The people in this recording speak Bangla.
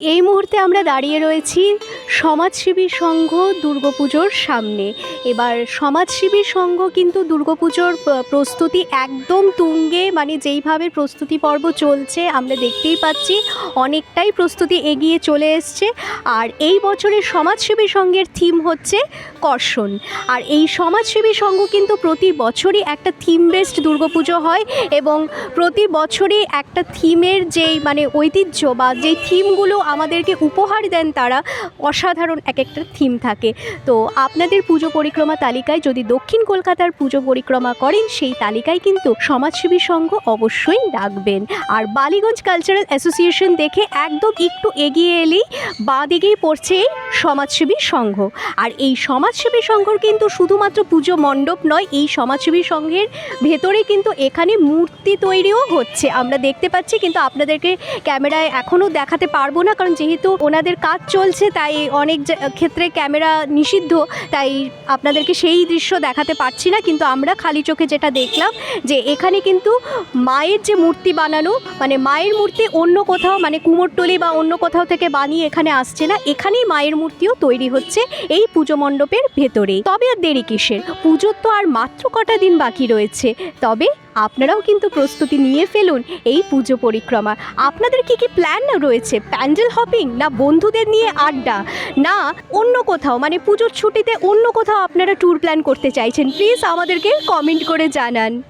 এই মুহূর্তে আমরা দাঁড়িয়ে রয়েছি সমাজসেবী সংঘ দুর্গাপুজোর সামনে। এবার সমাজসেবী সংঘ কিন্তু দুর্গাপুজোর প্রস্তুতি একদম তুঙ্গে মানে যেইভাবে প্রস্তুতি পর্ব চলছে, আমরা দেখতেই পাচ্ছি অনেকটাই প্রস্তুতি এগিয়ে চলে এসছে। আর এই বছরের সমাজসেবী সংঘের থিম হচ্ছে কর্ষণ। আর এই সমাজসেবী সংঘ কিন্তু প্রতি বছরই একটা থিম বেসড দুর্গাপুজো হয় এবং প্রতি বছরই একটা থিমের যেই মানে ঐতিহ্য বা যেই থিমগুলো আমাদেরকে উপহার দেন তারা, অসাধারণ এক একটা থিম থাকে। তো আপনাদের পুজো পরিক্রমা তালিকায় যদি দক্ষিণ কলকাতার পুজো পরিক্রমা করেন, সেই তালিকায় কিন্তু সমাজসেবী সংঘ অবশ্যই রাখবেন। আর বালিগঞ্জ কালচারাল অ্যাসোসিয়েশন দেখে একদম একটু এগিয়ে এলেই বাঁ দিকেই পড়ছে এই সমাজসেবী সংঘ। আর এই সমাজসেবী সংঘর কিন্তু শুধুমাত্র পুজো মণ্ডপ নয়, এই সমাজসেবী সংঘের ভেতরে কিন্তু এখানে মূর্তি তৈরিও হচ্ছে। আমরা দেখতে পাচ্ছি, কিন্তু আপনাদেরকে ক্যামেরায় এখনও দেখাতে পারব না। কারণ যেহেতু ওনাদের কাজ চলছে, তাই অনেক ক্ষেত্রে ক্যামেরা নিষিদ্ধ, তাই আপনাদেরকে সেই দৃশ্য দেখাতে পারছি না। কিন্তু আমরা খালি চোখে যেটা দেখলাম যে এখানে কিন্তু মায়ের যে মূর্তি বানানো মানে মায়ের মূর্তি অন্য কোথাও মানে কুমোরটলি বা অন্য কোথাও থেকে বানিয়ে এখানে আসছে না, এখানেই মায়ের মূর্তিও তৈরি হচ্ছে এই পুজো মণ্ডপের ভেতরেই। তবে আর দেরি কিসের? পুজোর তো আর মাত্র কটা দিন বাকি রয়েছে। তবে আপনারাও কিন্তু প্রস্তুতি নিয়ে ফেলুন এই পুজো পরিক্রমা। আপনাদের কি কি প্ল্যান রয়েছে? প্যান্ডেল হপিং না বন্ধুদের নিয়ে আড্ডা? না, অন্য কোথাও? মানে পুজোর ছুটিতে অন্য কোথাও আপনারা ট্যুর প্ল্যান করতে চাইছেন? প্লিজ আমাদেরকে কমেন্ট করে জানান।